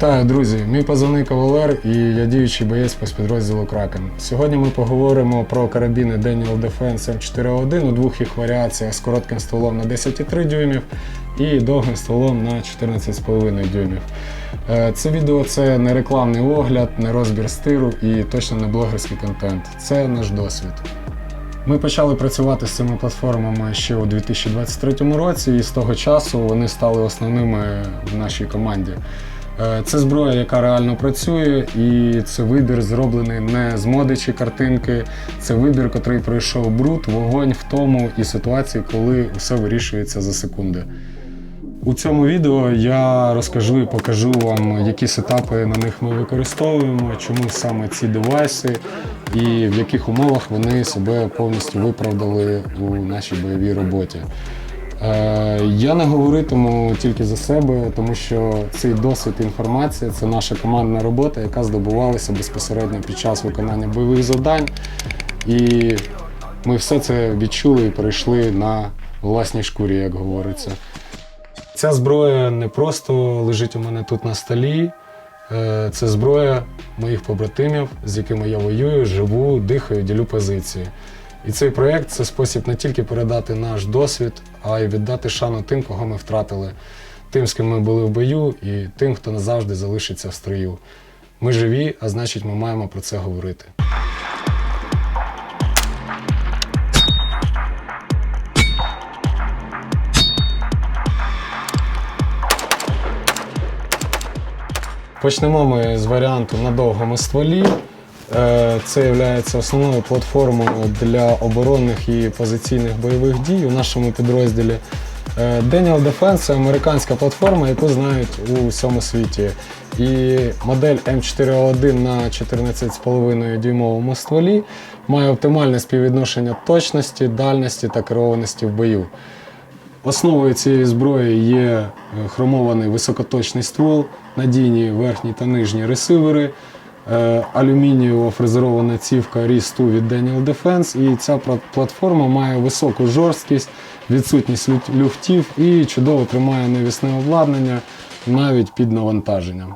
Вітаю, друзі! Мій позивник Валер і я діючий боєць спецпідрозділу Кракен. Сьогодні ми поговоримо про карабіни Daniel Defense M4A1 у двох їх варіаціях з коротким стволом на 10,3 дюймів і довгим стволом на 14,5 дюймів. Е, Це відео це не рекламний огляд, не розбір стиру і точно не блогерський контент. Це наш досвід. Ми почали працювати з цими платформами ще у 2023 році, і з того часу вони стали основними в нашій команді. Е, Це зброя, яка реально працює, і це вибір зроблений не з моди чи картинки. Це вибір, котрий пройшов бруд, вогонь, втому і ситуації, коли все вирішується за секунди. У цьому відео я розкажу і покажу вам, які сетапи на них ми використовуємо, чому саме ці девайси і в яких умовах вони себе повністю виправдали у нашій бойовій роботі. Е, Я не говоритиму тільки за себе, тому що цей досвід інформація це наша командна робота, яка здобувалася безпосередньо під час виконання бойових завдань. І ми все це відчули і перейшли на власній шкурі, як говориться. Ця зброя не просто лежить у мене тут на столі. Е, Це зброя моїх побратимів, з якими я воюю, живу, дихаю, ділю позиції. І цей проєкт це спосіб не тільки передати наш досвід, а й віддати шану тим, кого ми втратили, тим, з ким ми були в бою, і тим, хто назавжди залишиться в строю. Ми живі, а значить, ми маємо про це говорити. Почнемо ми з варіанту на довгому стволі. Е, Це є основною платформою для оборонних і позиційних бойових дій у нашому підрозділі. Е, Daniel Defense це американська платформа, яку знають у всьому світі. І модель М4А1 на 14,5 дюймовому стволі має оптимальне співвідношення точності, дальності та керованості в бою. Основою цієї зброї є е, хромований високоточний ствол, надійні верхні та нижні ресивери, алюмінієва фрезерована цівка RIS-2 від Daniel Defense. І ця платформа має високу жорсткість, відсутність люфтів і чудово тримає навісне обладнання навіть під навантаженням.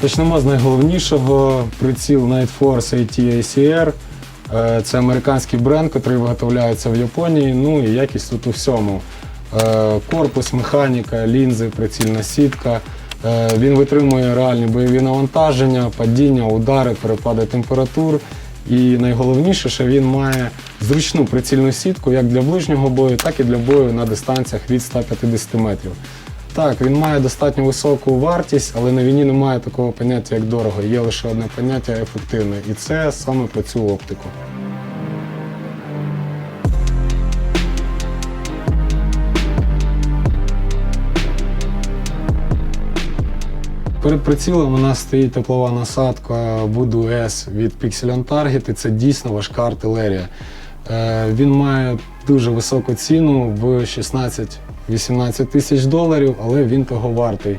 Почнемо з найголовнішого. Приціл Night Force AT ACR. Е, Це американський бренд, який виготовляється в Японії. Ну і якість тут у всьому. Е, Корпус, механіка, лінзи, прицільна сітка. Е, Він витримує реальні бойові навантаження, падіння, удари, перепади температур. І найголовніше, що він має зручну прицільну сітку як для ближнього бою, так і для бою на дистанціях від 150 метрів. Так, він має достатньо високу вартість, але на війні немає такого поняття, як дорого. Є лише одне поняття ефективне. І це саме про цю оптику. Перед прицілом у нас стоїть теплова насадка Voodoo S від Pixel on Target, і це дійсно важка артилерія. Е, Він має дуже високу ціну в 16-18 тисяч доларів, але він того вартий.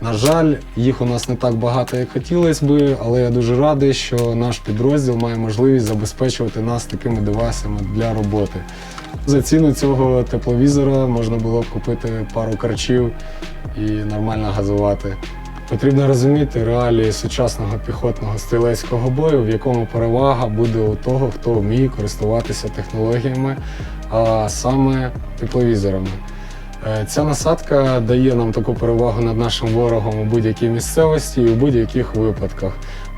На жаль, їх у нас не так багато, як хотілося би, але я дуже радий, що наш підрозділ має можливість забезпечувати нас такими девайсами для роботи. За ціну цього тепловізора можна було б купити пару карчів і нормально газувати. Потрібно розуміти реалії сучасного піхотного стрілецького бою, в якому перевага буде у того, хто вміє користуватися технологіями, а саме тепловізорами. Е, Ця насадка дає нам таку перевагу над нашим ворогом у будь-якій місцевості і у будь-яких випадках.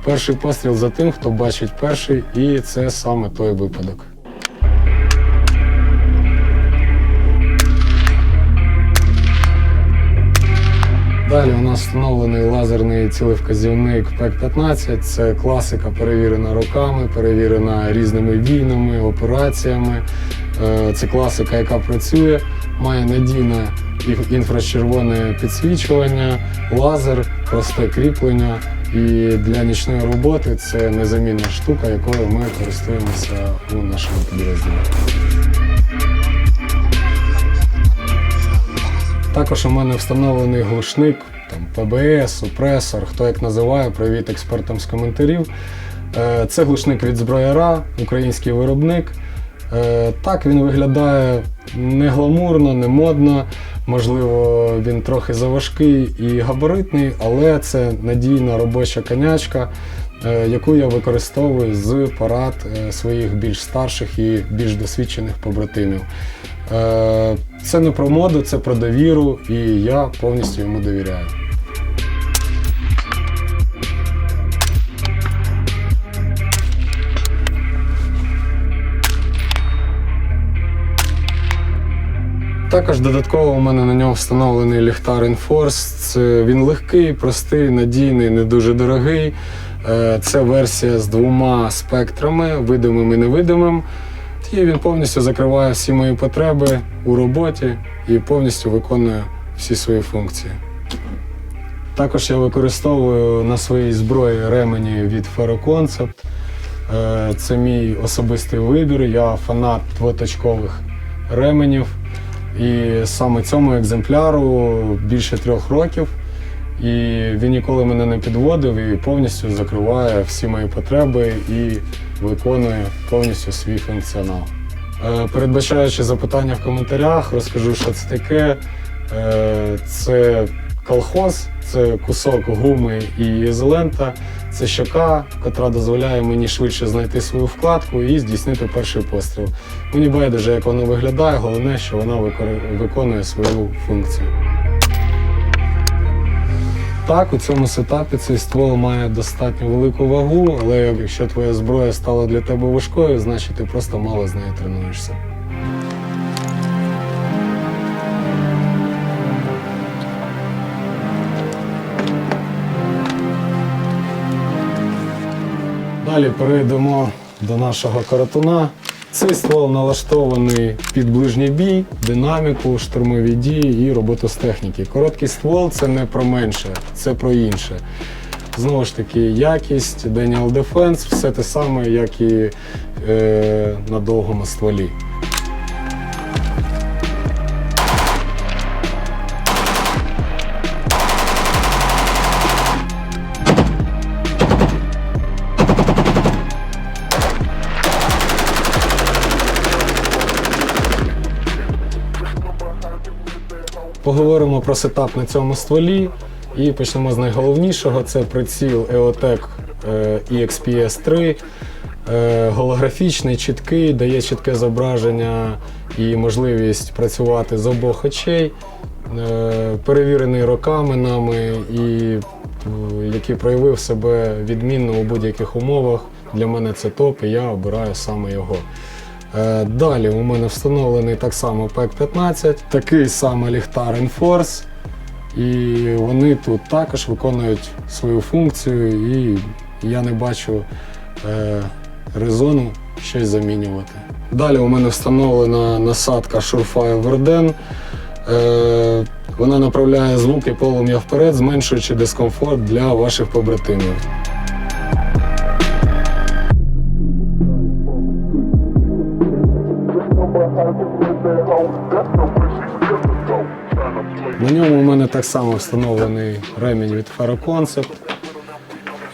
Перший постріл за тим, хто бачить перший, і це саме той випадок. Далі у нас встановлений лазерний цілевказівник ПЕК-15. Це класика, перевірена роками, перевірена різними війнами, операціями. Е, Це класика, яка працює, має надійне інфрачервоне підсвічування, лазер, просте кріплення І для нічної роботи це незамінна штука, якою ми користуємося у нашому підрозділі. Також у мене встановлений глушник, там ПБС, супресор, хто як називає, привіт експертам з коментарів. Е, Це глушник від зброяра, український виробник. Е, Так, він виглядає не гламурно, не модно. Можливо, він трохи заважкий і габаритний, але це надійна робоча конячка, е, яку я використовую з порад е, своїх більш старших і більш досвідчених побратимів. Це не про моду, це про довіру, і я повністю йому довіряю. Також додатково у мене на ньому встановлений ліхтар Enforce. Він легкий, простий, надійний, не дуже дорогий. Е, Це версія з двома спектрами, видимим і невидимим. І він повністю закриває всі мої потреби у роботі і повністю виконує всі свої функції. Також я використовую на своїй зброї ремені від Ferroconcept. Е, Це мій особистий вибір. Я фанат двоточкових ременів. І саме цьому екземпляру більше трьох років. І він ніколи мене не підводив і повністю закриває всі мої потреби і виконує повністю свій функціонал. Е, Передбачаючи запитання в коментарях, розкажу, що це таке. Е, Це колхоз, це кусок гуми і ізолента, це щока, яка дозволяє мені швидше знайти свою вкладку і здійснити перший постріл. Мені байдуже, як воно виглядає, головне, що вона виконує свою функцію. Так, у цьому сетапі цей ствол має достатньо велику вагу, але якщо твоя зброя стала для тебе важкою, значить ти просто мало з нею тренуєшся. Далі перейдемо до нашого каратуна. Цей ствол налаштований під ближній бій, динаміку, штурмові дії і роботу з техніки. Короткий ствол це не про менше, це про інше. Знову ж таки, якість, Daniel Defense, все те саме, як і е, на довгому стволі. Поговоримо про сетап на цьому стволі і почнемо з найголовнішого. Це приціл EOTech е, EXPS 3. Е, Голографічний, чіткий, дає чітке зображення і можливість працювати з обох очей. Е, Перевірений роками нами і який проявив себе відмінно у будь-яких умовах. Для мене це топ, і я обираю саме його. Е, Далі у мене встановлений так само PEC-15, такий самий ліхтар Enforce. І вони тут також виконують свою функцію, і я не бачу е, резону щось замінювати. Далі у мене встановлена насадка Surefire Verden. Е, вона направляє звук і полум'я вперед, зменшуючи дискомфорт для ваших побратимів. На ньому у мене так само встановлений ремінь від Ferroconcept.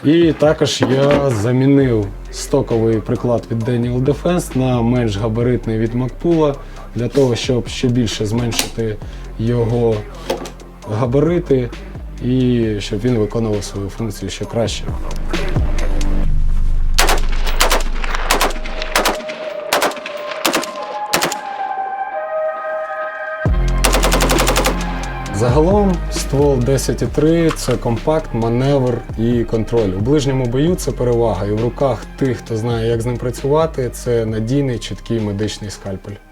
І також я замінив стоковий приклад від Daniel Defense на менш габаритний від Макпула для того, щоб ще більше зменшити його габарити і щоб він виконував свою функцію ще краще. Загалом ствол 10,3 це компакт, маневр і контроль. У ближньому бою це перевага, і в руках тих, хто знає, як з ним працювати, це надійний, чіткий медичний скальпель.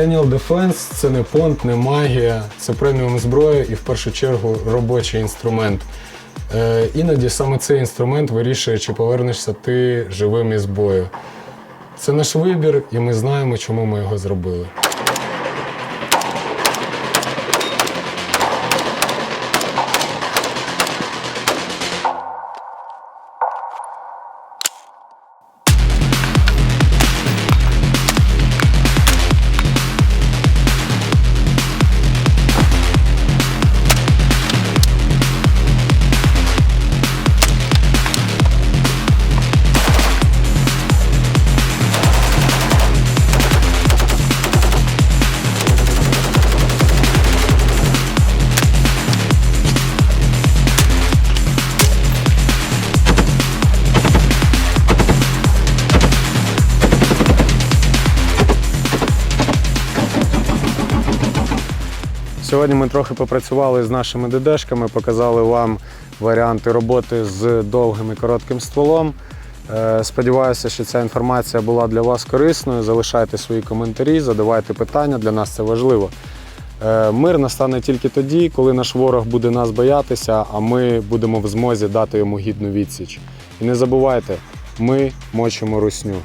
Daniel Defense це не понт, не магія, це преміум зброя і в першу чергу робочий інструмент. Е, іноді саме цей інструмент вирішує, чи повернешся ти живим із бою. Це наш вибір, і ми знаємо, чому ми його зробили. Сьогодні ми трохи попрацювали з нашими ДДшками, показали вам варіанти роботи з довгим і коротким стволом. Е, Сподіваюся, що ця інформація була для вас корисною. Залишайте свої коментарі, задавайте питання, для нас це важливо. Е, Мир настане тільки тоді, коли наш ворог буде нас боятися, а ми будемо в змозі дати йому гідну відсіч. І не забувайте, ми мочимо русню.